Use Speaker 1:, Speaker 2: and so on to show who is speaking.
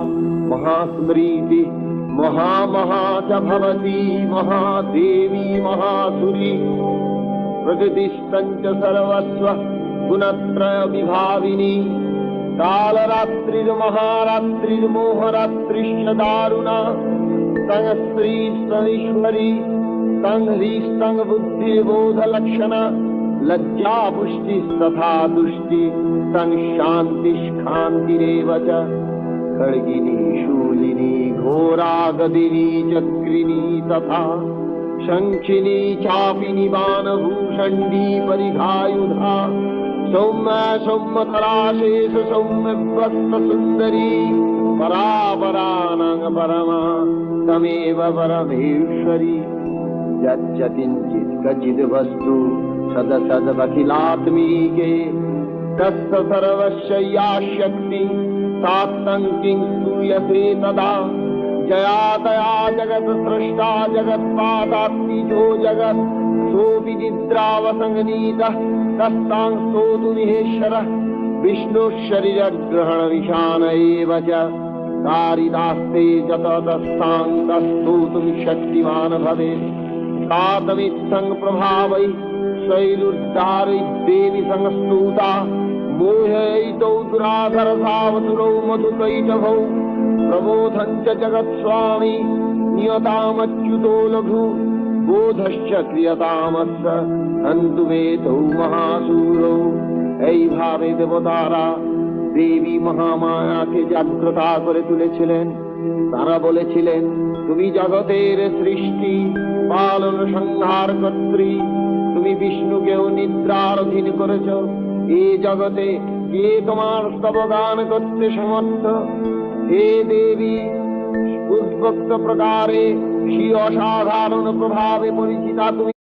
Speaker 1: महास्मृति महामहा च भवती महादेवी महासुरी प्रकृतिस्तञ्च सर्वस्व गुणत्रय विभाविनी कालरात्रिर्महारात्रिर्मोहरात्रिश्च दारुणा तं स्त्री ईश्वरी तं ह्रीस्तं बुद्धिर्बोधलक्षणा लज्जा पुष्टिस्तथा दुष्टि तं शान्तिष्खान्तिरेव च खड्गिनी शूलिनी घोरा गदिनी चक्रिणी तथा शङ्खिनी चापिनी बाणभूषण्डी परिघायुधा सौम्य सौम्यतराशेष सौम्यवस्त सुन्दरी परमा तमेव परमेश्वरी। यच्च किञ्चित् क्वचिद् वस्तु सदसदखिलात्मीके तस्य सर्वस्य या शक्ति सातङ्किं श्रूयसे तदा। जया तया जगत् स्रष्टा जगत् सोऽपि निद्रावतङ्गजीतः तस्तां स्तोतुमिहेश्वरः विष्णुः शरीरग्रहणविषान एव च। कारिदास्ते चत शक्तिमान् भवेत् सातमित्सङ्प्रभावैः शैरुर्दारै देवि संस्तुता मोहयितौ दुराधरसावतुरौ मधुकैटभौ प्रबोधं च जगत्स्वामी नियतामच्युतो लघु বোধশ্চ ক্রিয়তামস্য হন্তু বেতৌ মহাসুরৌ এইভাবে দেবতারা দেবী মহামায়াকে জাগ্রতা করে তুলেছিলেন তারা বলেছিলেন তুমি জগতের সৃষ্টি পালন সংহার কর্ত্রী তুমি বিষ্ণুকেও নিদ্রার অধীন করেছ এই জগতে কে তোমার স্তবগান করতে সমর্থ, হে দেবী, উদ্ভক্ত প্রকারে সেই অসাধারণ প্রভাবে পরিচিতা তুমি।